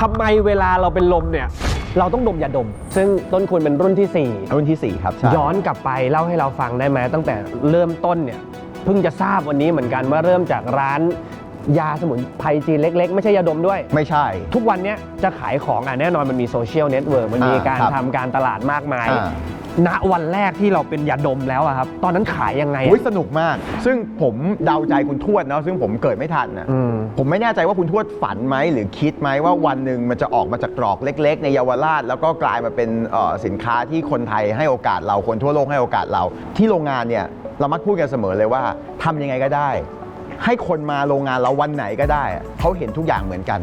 ทำไมเวลาเราเป็นลมเนี่ย เราต้องดมยาดม ซึ่งต้นคุณเป็นรุ่นที่รุ่นที่ 4 ครับใช่4ย้อนกลับไปเล่าให้เราฟังได้ไหมตั้งแต่เริ่มต้นเนี่ยเพิ่งจะทราบวันนี้เหมือนกันว่าเริ่มจากร้านยาสมุนไพรจีนเล็ก ๆ ไม่ใช่ยาดมด้วย ไม่ใช่ ทุกวันเนี้ยจะขายของอะแน่นอนมันมีโซเชียลเน็ตเวิร์กมันมีอ่าการครับทำการตลาดมากมาย อ่า ณวันแรกที่เราเป็นยาดมแล้วอะครับ ตอนนั้นขายยังไงอะ อุ๊ยสนุกมาก ซึ่งผมเดาใจคุณทวดเนาะซึ่งผมเกิดไม่ทันนะอืม ผมไม่แน่ใจว่าคุณทวดฝันไหมหรือคิดไหมว่าวันหนึ่งมันจะออกมาจากตรอกเล็ก ๆ ในเยาวราช แล้วก็กลายมาเป็นเอ่อสินค้าที่คนไทยให้โอกาสเราคนทั่วโลกให้โอกาสเรา ที่โรงงานเนี่ยเรามักพูดกันเสมอเลยว่าทำยังไงก็ได้ ให้คนมาโรงงานเราวันไหนก็ได้อะเขาเห็นทุกอย่างเหมือนกัน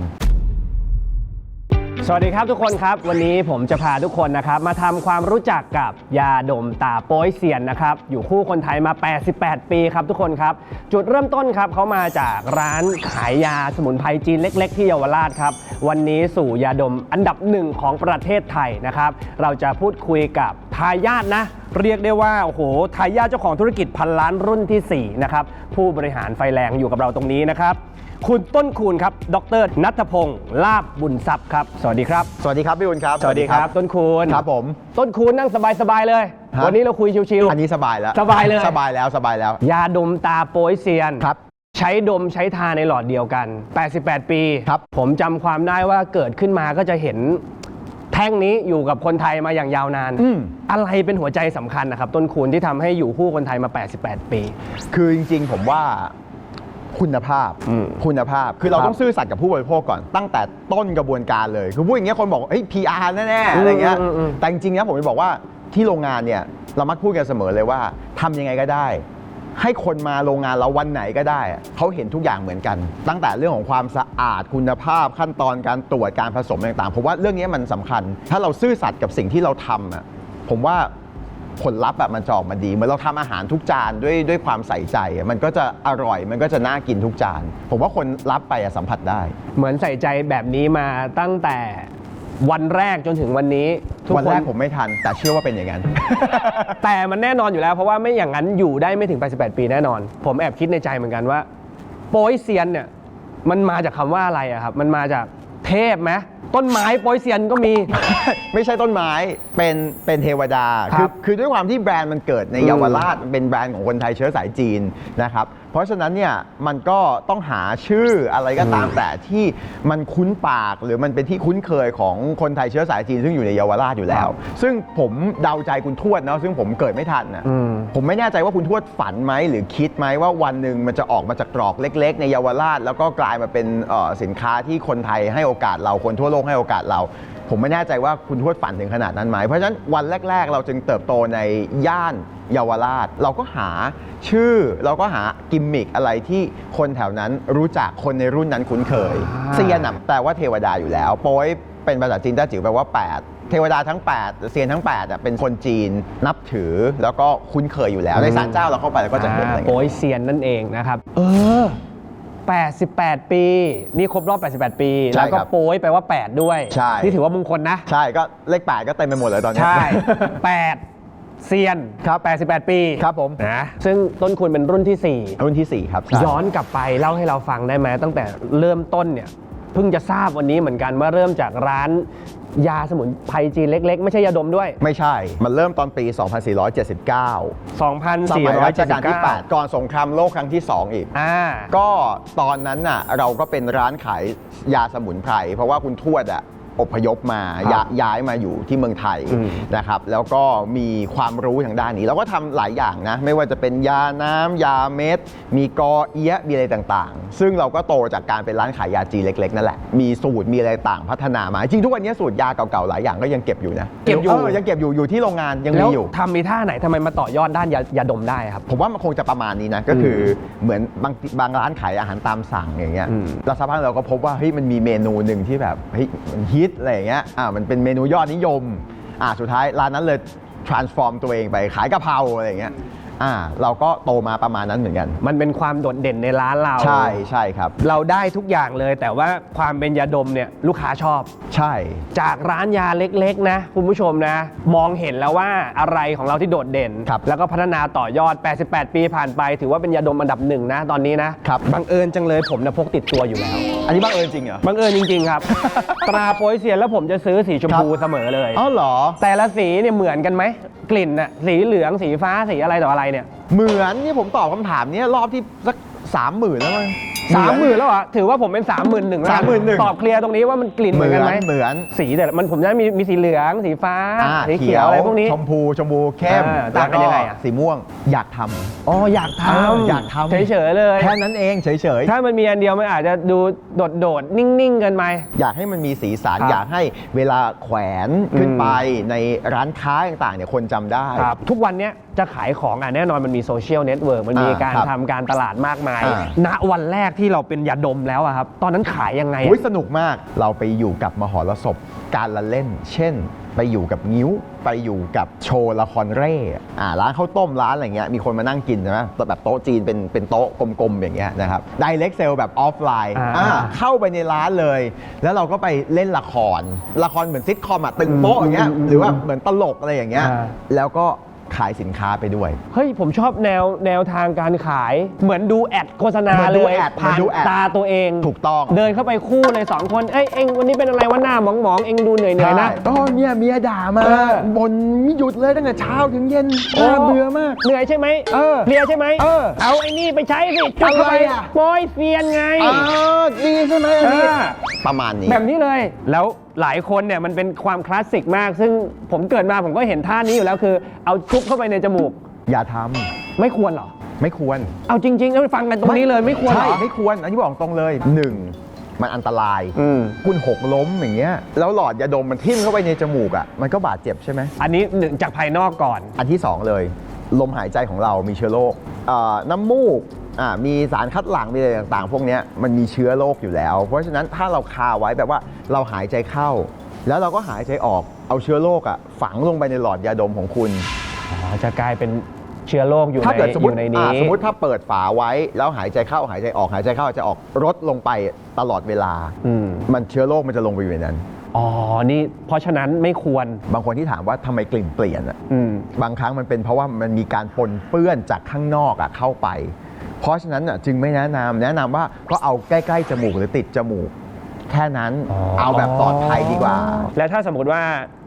สวัสดีครับทุกคนครับ วันนี้ผมจะพาทุกคนนะครับ มาทำความรู้จักกับยาดมตาโป้ยเซียนนะครับ อยู่คู่คนไทยมา 88 ปีครับทุกคนครับ จุดเริ่มต้นครับเขามาจากร้านขายยาสมุนไพรจีนเล็ก ๆ ที่เยาวราชครับ วันนี้สู่ยาดมอันดับหนึ่งของประเทศไทยนะครับ เราจะพูดคุยกับทายาทนะเรียกได้ว่าโอ้โหทายาทเจ้าของธุรกิจพันล้านรุ่นทีสี่4นะครับผู้บริหารไฟแรงอยู่กับเราตรงนี้นะครับ คุณต้นคูณครับ ดรนัทพงศ์ลาบบุญทรัพย์ครับ สวัสดีครับ สวัสดีครับพี่อุ่นครับ สวัสดีครับ ต้นคูณครับผม ต้นคูณนั่งสบายๆเลย ฮะ วันนี้เราคุยชิว อันนี้สบายแล้ว สบายเลย สบายแล้วสบายแล้ว ๆ ยาดมตาโป้ยเซียน ครับ ใช้ดมใช้ทาในหลอดเดียวกัน 88 ปี ครับ ผมจำความได้ว่าเกิดขึ้นมาก็จะเห็นแท่งนี้อยู่กับคนไทยมาอย่างยาวนาน อืม อะไรเป็นหัวใจสำคัญนะครับ ต้นคูณที่ทำให้อยู่คู่คนไทยมา 88 ปี คือจริงๆ ผมว่า คุณภาพอืมคุณภาพ คือเราครับต้องซื่อสัตย์กับผู้บริโภคก่อนตั้งแต่ต้นกระบวนการเลย คือพูดอย่างเงี้ยคนบอกว่าเฮ้ย PR แน่ๆอะไรเงี้ยอืมอืมอืมแต่จริงๆนะผมจะบอกว่าที่โรงงานเนี่ยเรามักพูดกันเสมอเลยว่าทำยังไงก็ได้ ให้คนมาโรงงานเราวันไหนก็ได้อะเขาเห็นทุกอย่างเหมือนกัน ตั้งแต่เรื่องของความสะอาดคุณภาพขั้นตอนการตรวจการผสมต่างๆผมว่าเรื่องนี้มันสำคัญ ถ้าเราซื่อสัตย์กับสิ่งที่เราทำอะผมว่า ผลลัพธ์แบบมันจะออกมาดีเหมือนเราทำอาหารทุกจานด้วยด้วยความใส่ใจอะมันก็จะอร่อยมันก็จะน่ากินทุกจาน ผมว่าคนรับไปอะสัมผัสได้ เหมือนใส่ใจแบบนี้มาตั้งแต่วันแรกจนถึงวันนี้ทุกวันคแรนกผมไม่ทัน แต่เชื่อว่าเป็นอย่างนั้น แต่มันแน่นอนอยู่แล้ว เพราะว่าไม่อย่างนั้นอยู่ได้ไม่ถึง 88 ปีแน่นอน ผมแอบคิดในใจเหมือนกันว่า โป้ยเซียนเนี่ยมันมาจากคำว่าอะไรอะครับ มันมาจาก เทพไหมต้นไม้โป้ยเซียนก็มี ไม่ใช่ต้นไม้ เป็นเป็นเทวดา ครับคือด้วยความที่แบรนด์มันเกิดในอืมเยาวราชมันเป็นแบรนด์ของคนไทยเชื้อสายจีนนะครับ เพราะฉะนั้นเนี่ยมันก็ต้องหาชื่ออะไรก็ตามแต่ที่มันคุ้นปากหรือมันเป็นที่คุ้นเคยของคนไทยเชื้อสายจีนซึ่งอยู่ในเยาวราชอยู่แล้ว ซึ่งผมเดาใจคุณทวดเนาะซึ่งผมเกิดไม่ทันนะอืมผมไม่แน่ใจว่าคุณทวดฝันไหมหรือคิดไหมว่าวันหนึ่งมันจะออกมาจากตรอกเล็ก ๆ ในเยาวราช แล้วก็กลายมาเป็นเอ่อสินค้าที่คนไทยให้โอกาสเราคนทั่วโลกให้โอกาสเราผมไม่แน่ใจว่าคุณทวดฝันถึงขนาดนั้นไหม เพราะฉะนั้นวันแรก ๆ เราจึงเติบโตในย่านเยาวราช เราก็หาชื่อเราก็หากิมมิคอะไรที่คนแถวนั้นรู้จักคนในรุ่นนั้นคุ้นเคยอ่าเซียนน่ะแปลว่าเทวดาอยู่แล้วโป้ยเป็นภาษาจีนแต้จิ๋วแปลว่า 8 เทวดาทั้ง 8 เซียนทั้ง8อะเป็นคนจีนนับถือแล้วก็คุ้นเคยอยู่แล้วในศาลเจ้าเราเข้าไปเราก็จะเห็นอะไรอ่าเงี้ยโป้ยเซียนนั่นเองนะครับ เออ 88 ปี นี่ครบรอบ 88 ปี ใช่แล้วก็ครับโป้ยแปลว่า 8 ด้วย ใช่ นี่ถือว่ามงคลนะ ใช่ก็เลข8ก็เต็มไปหมดเลยตอนเนี้ยใช่ 8 เซียนครับ88 ปีครับผม นะ ซึ่งต้นคุณเป็นรุ่นที่4รุ่นที่4ครับใช่ย้อนกลับไปเล่าให้เราฟังได้ไหมตั้งแต่เริ่มต้นเนี่ย เพิ่งจะทราบวันนี้เหมือนกันว่าเริ่มจากร้าน ยาสมุนไพรจีนเล็ก ๆ ไม่ใช่ยาดมด้วย ไม่ใช่ มันเริ่มตอนปี 2479 สมัยรัชกาลที่ 2479 8 ก่อนสงครามโลกครั้งที่ 2 อีก อ่า ก็ตอนนั้นน่ะเราก็เป็นร้านขายยาสมุนไพร เพราะว่าคุณทวดอะอพยพมาครับยาย้ายมาอยู่ที่เมืองไทยอืมนะครับ แล้วก็มีความรู้ทางด้านนี้ เราก็ทำหลายอย่างนะ ไม่ว่าจะเป็นยาน้ำยาเม็ด มีกอเอี๊ยะมีอะไรต่างๆ ซึ่งเราก็โตจากการเป็นร้านขายยาจีนเล็กๆนั่นแหละ มีสูตรมีอะไรต่างพัฒนามา จริงทุกวันนี้สูตรยาเก่าๆหลายอย่างก็ยังเก็บอยู่นะเก็บอยู่ ยังเก็บอยู่อยู่ที่โรงงานยังแล้มีวอยู่ทำมีท่าไหนทำไมมาต่อยอดด้านยายาดมได้ครับ ผมว่ามันคงจะประมาณนี้นะ ก็คือเหมือนบางบางร้านขายอาหารตามสั่งอย่างเงี้ยอืมแล้วสักพักเราก็พบว่าเฮ้ยมันมีเมนูหนึ่งที่แบบเฮ้ยมันฮิตอะไรอย่างเงี้ยอ่ามันเป็นเมนูยอดนิยมอ่าสุดท้ายร้านนั้นเลย transform ตัวเองไปขายกะเพราอะไรอย่างเงี้ย อ่าเราก็โตมาประมาณนั้นเหมือนกัน มันเป็นความโดดเด่นในร้านเรา ใช่ใช่ครับ เราได้ทุกอย่างเลย แต่ว่าความเป็นยาดมเนี่ยลูกค้าชอบ ใช่ จากร้านยาเล็กๆนะคุณผู้ชมนะ มองเห็นแล้วว่าอะไรของเราที่โดดเด่น ครับแล้วก็พัฒนาต่อยอด 88 ปีผ่านไป ถือว่าเป็นยาดมอันดับหนึ่งนะตอนนี้นะครับบังเอิญจังเลยผมนะพกติดตัวอยู่แล้ว อันนี้บังเอิญจริงเหรอ บังเอิญจริงๆครับ ตราโปยเซียนแล้วผมจะซื้อสีชมพูครับเสมอเลย อ๋อเหรอ แต่ละสีเนี่ยเหมือนกันไหมกลิ่นน่ะสีเหลืองสีฟ้าสีอะไรต่ออะไรเนี่ยเหมือนที่ผมตอบคำถามเนี้ยรอบที่สักสามหมื่นแล้วมั้ง สามหมื่นแล้วเหรอถือว่าผมเป็นสามหมื่นหนึ่งแล้ว31,000 ตอบเคลียร์ตรงนี้ว่ามันกลิ่นเหเหมืมืออนนกันไหมเหมือน สีแต่ละมันผมจะมีมีสีเหลืองสีฟ้าอ่าสีเขียวอะไรพวกนี้ ชมพูชมพูเข้มอ่าต่างกันยังไงอะ สีม่วงอยากทำอ๋ออยากทเออำอยากทำเฉยๆเลย แค่นั้นเองเฉยถ้ามันมีอันเดียวมันอาจจะดูโดดๆ นิ่งๆเกินไป ๆ อยากให้มันมีสีสันครับอยากให้เวลาแขวนขึ้นไปในร้านค้าต่างๆเนี่ยคนจำได้ครับทุกวันเนี้ยจะขายของอะแน่นอนมันมีโซเชียลเน็ตเวิร์กมันมีอ่าการครับทำการตลาดมากมาย อ่าณวันแรกที่เราเป็นยาดมแล้วอะครับ ตอนนั้นขายยังไงอะ อุ๊ยสนุกมากเราไปอยู่กับมหรสพการละเล่น เช่น ไปอยู่กับงิ้ว ไปอยู่กับโชว์ละครเร่อ่าร้านข้าวต้มร้านอะไรเงี้ยมีคนมานั่งกินใช่ไหมแบบโต๊ะจีนเป็นเป็นโต๊ะกลมๆอย่างเงี้ยนะครับไดเ c กเซลแบบออฟไลน์อ่า อ่าเข้าไปในร้านเลย แล้วเราก็ไปเล่นละคร ละครเหมือนซิทคอมอะตึงโต๊ะอย่างเงี้ยอืมหรือว่าเหมือนตลกอะไรอย่างเงี้ย อ่า แล้วก็ ขายสินค้าไปด้วย เฮ้ย ผมชอบแนวแนวทางการขาย เหมือนดูแอดโฆษณาเหมือนเลดูยแอดผ่านเหมือนดูแอดตาตัวเองถูกต้อง เดินเข้าไปคู่เลยสองคนเอ้ยเอ็งวันนี้เป็นอะไรวะหน้าหมองๆเอ็งดูเหนื่อยๆนะ ก็เนี่ยเมียด่ามาเออ บนไม่หยุดเลยตั้งแต่เช้าถึงเย็นน่าเบื่อมาก เหนื่อยใช่ไหมเออเพลียใช่ไหมเออเอาไอ้นี่ไปใช้สิจุดเข้าไปอะไรอะโปรยเซียนไง เออดีใช่ไหมอันนี้เออ ประมาณนี้ แบบนี้เลย แล้ว หลายคนเนี่ยมันเป็นความคลาสสิกมาก ซึ่งผมเกิดมาผมก็เห็นท่านี้อยู่แล้วคือ เอาชุบเข้าไปในจมูกอย่าทไม่ควรเหรอำไม่ควรเอาจริงๆแล้วฟังกันตรงนี้เลยไม่ควรเหรใช่อ ไม่ควร อันนี้บอกตรงเลยหนึ่งมันอันตรายอืม คุณหกล้มอย่างเงี้ยแล้วหลอดยาดมมันทิ่มเข้าไปในจมูกอะมันก็บาดเจ็บใช่ไหม อันนี้หนึ่งจากภายนอกก่อน อันที่ 2 เลย ลมหายใจของเรามีเชื้อโรคเอ่อน้ำมูก อ่ามีสารคัดหลั่งมีอะไรต่างๆ พวกเนี้ยมันมีเชื้อโรคอยู่แล้ว เพราะฉะนั้นถ้าเราคาไว้แบบว่าเราหายใจเข้า แล้วเราก็หายใจออกเอาเชื้อโรคอะฝังลงไปในหลอดยาดมของคุณอ๋อจะกลายเป็นเชื้อโรคอยู่ถ้าในเกิดสมมอติยู่ในอ่านี้สมมติถ้าเปิดฝาไว้ แล้วหายใจเข้าหายใจออกหายใจเข้าหายใจออกลดลงไปตลอดเวลาอืมมันเชื้อโรคมันจะลงไปอยู่ในนั้นอ๋อ นี่ เพราะฉะนั้นไม่ควร บางคนที่ถามว่าทำไมกลิ่นเปลี่ยนอะอืมบางครั้งมันเป็นเพราะว่ามันมีการปนเปื้อนจากข้างนอกอะเข้าไป เพราะฉะนั้นอะจึงไม่แนะนำแนะนำว่าก็เอาใกล้ๆจมูกหรือติดจมูก แค่นั้นอ๋อเอาแบบปลอดภัยดีกว่า แล้วถ้าสมมติว่า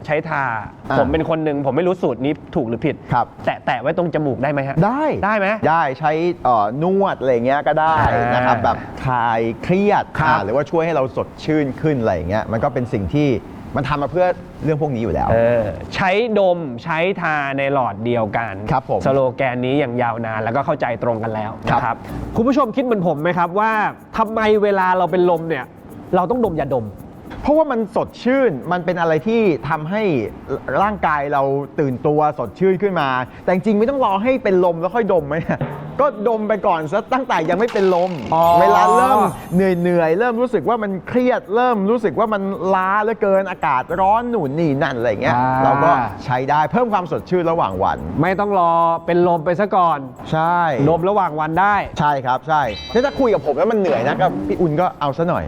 ใช้ทา อ่าผมเป็นคนหนึ่งผมไม่รู้สูตรนี้ถูกหรือผิด ครับ แตะแตะไว้ตรงจมูกได้ไหมฮะ ได้ได้ไหมได้ใช้เอ่อนวดอะไรเงี้ยก็ได้อ่านนะครับแบบคลายเครียดครับอ่าหรือว่าช่วยให้เราสดชื่นขึ้นอะไรอย่างเงี้ยมันก็เป็นสิ่งที่ มันทำมาเพื่อเรื่องพวกนี้อยู่แล้ว เออใช้ดมใช้ทาในหลอดเดียวกันครับผมสโลแกนนี้อย่างยาวนานแล้วก็เข้าใจตรงกันแล้วครับ นะครับ คุณผู้ชมคิดเหมือนผมไหมครับว่าทำไมเวลาเราเป็นลมเนี่ย เราต้องดมยาดม เพราะว่ามันสดชื่น มันเป็นอะไรที่ทำให้ร่างกายเราตื่นตัวสดชื่นขึ้นมา แต่จริงๆไม่ต้องรอให้เป็นลมแล้วค่อยดมไหมเนี่ย ก็ดมไปก่อนซะตั้งแต่ยังไม่เป็นลม อ๋อ เวลาเริ่มเหนื่อยเหนื่อยๆเริ่มรู้สึกว่ามันเครียดเริ่มรู้สึกว่ามันล้าเหลือเกินอากาศร้อนหนุนนี่นั่นอะไรเงี้ยอ่า เราก็ใช้ได้เพิ่มความสดชื่นระหว่างวัน ไม่ต้องรอเป็นลมไปซะก่อนใช่ดมระหว่างวันได้ ใช่ครับใช่ถ้าคุยกับผมแล้วมันเหนื่อยนะก็พี่อุ่นก็เอาซะหน่อย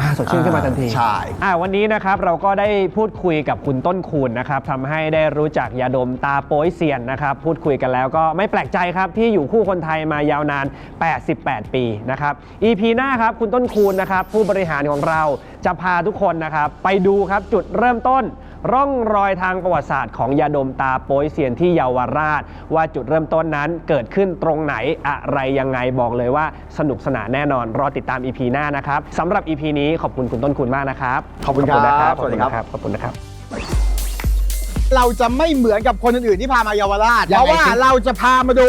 อ่าสดชื่นขึ้นมาทันที ใช่ อ่าวันนี้นะครับเราก็ได้พูดคุยกับคุณต้นคูณนะครับทำให้ได้รู้จักยาดมตาโป้ยเซียนนะครับพูดคุยกันแล้วก็ไม่แปลกใจครับที่อยู่คู่คนไทยมายาวนาน 88 ปีนะครับ EP หน้าครับคุณต้นคูณนะครับผู้บริหารของเราจะพาทุกคนนะครับไปดูครับจุดเริ่มต้น ร่องรอยทางประวัติศาสตร์ของยาดมตาโป้ยเซียนที่เยาวราช ว่าจุดเริ่มต้นนั้นเกิดขึ้นตรงไหนอะไรยังไงบอกเลยว่าสนุกสนานแน่นอน รอติดตาม EP หน้านะครับสำหรับ EP นี้ขอบคุณคุณต้นคุณมากนะครับ ขอบคุณครับนะสวัสดีครับ ขอบคุณนะครับ เราจะไม่เหมือนกับคนอื่นๆที่พามาเยาวราชยังไงเพราะว่าสิเราจะพามาดู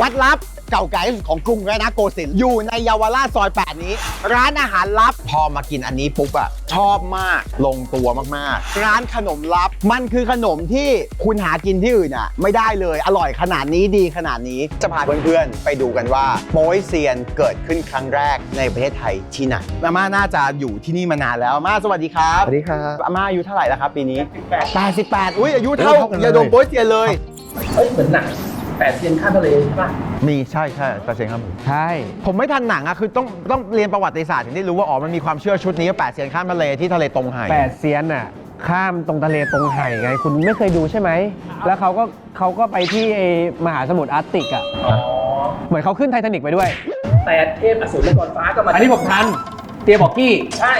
วัดลับ เก่าแก่ที่สุดของกรุงรัตนโกสินทร์อยู่ในเยาวราชซอย 8 นี้ ร้านอาหารลับ พอมากินอันนี้ปุ๊บอะชอบมากลงตัวมากร้านขนมลับ มันคือขนมที่คุณหากินที่อื่นอะไม่ได้เลยอร่อยขนาดนี้ดีขนาดนี้ๆจะพาเพื่อนๆไปดูกันว่าโป้ยเซียนเกิดขึ้นครั้งแรกในประเทศไทยที่ไหนอาม่าน่าจะอยู่ที่นี่มานานแล้วอาม่าสวัสดีครับสวัสดีครับอาม่าอายุเท่าไหร่แล้วครับปีนี้88อุ้ยอายุเท่าเท่ากันเลยยาดมโป๊ยเซียนเลยเหมือนหนัง แปดเซียนข้ามทะเลใช่ปะมีใช่ใช่เปอร์เซ็นต์ครับผมใช่ ผมไม่ทันหนังอะคือต้องต้องเรียนประวัติศาสตร์ถึงได้รู้ว่าอ๋อมันมีความเชื่อชุดนี้ว่าแปดเซียนข้ามทะเลที่ทะเลตรงไห่แปดเซียนน่ะข้ามตรงทะเลตรงไห่ไง คุณไม่เคยดูใช่ไหม แล้วเขาก็เขาก็ไปที่ไอ้มหาสมุทรอาร์กติกอะอ๋อเหมือนเขาขึ้นไททานิกไปด้วยแปดเทพอสูรมังกรฟ้าก็มาอันนี้ผมทัน เตียบอกกี้ ใช่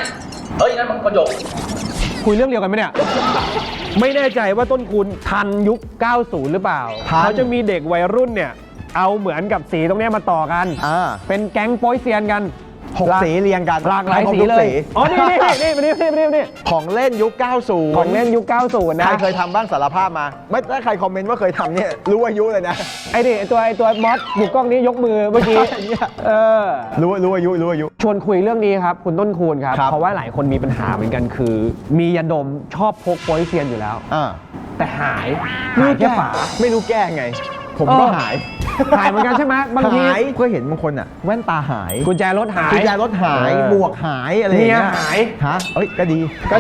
เฮ้ยนั่นมันกระจกคุยเรื่องเดียวกันไหมเนี่ย ไม่แน่ใจว่าต้นคุณทันยุค 90 หรือเปล่า ทัน เขาจะมีเด็กวัยรุ่นเนี่ย เอาเหมือนกับสีตรงเนี้ยมาต่อกัน อ่า เป็นแก๊งโป้ยเซียนกัน หกสีเรียงกันหลากหลายครบสีทุกเลย อ๋อ นี่นี่นี่นี่นี่นี่นี่ของเล่นยุค 90 ของเล่นยุค 90 นะ ใครเคยทำบ้างสารภาพมา ไม่ถ้าใครคอมเมนต์ว่าเคยทำเนี่ยรู้อายุเลยนะ ไอ้ดิไอ้ตัวไอ้ตัวมอสอยู่กล้องนี้ยกมือเมื่อกี้เนี่ยเออรู้รู้อายุรู้อายุ ชวนคุยเรื่องนี้ครับ คุณต้นคูณครับครับเพราะว่าหลายคนมีปัญหาเหมือนกันคือ มียาดมชอบพกโป้ยเซียนอยู่แล้วอ่าแต่หายหายแค่ฝาไม่รู้แก้ไง ผมเออก็หาย หายเหมือนกันใช่ไหมบางที หายก็เห็นบางคนอะ แว่นตาหายกุญแจรถหายกุญแจรถหายเออ บวกหายอะไรอย่างเงี้ยเมียหาย ฮะเอ้ยก็ดีก็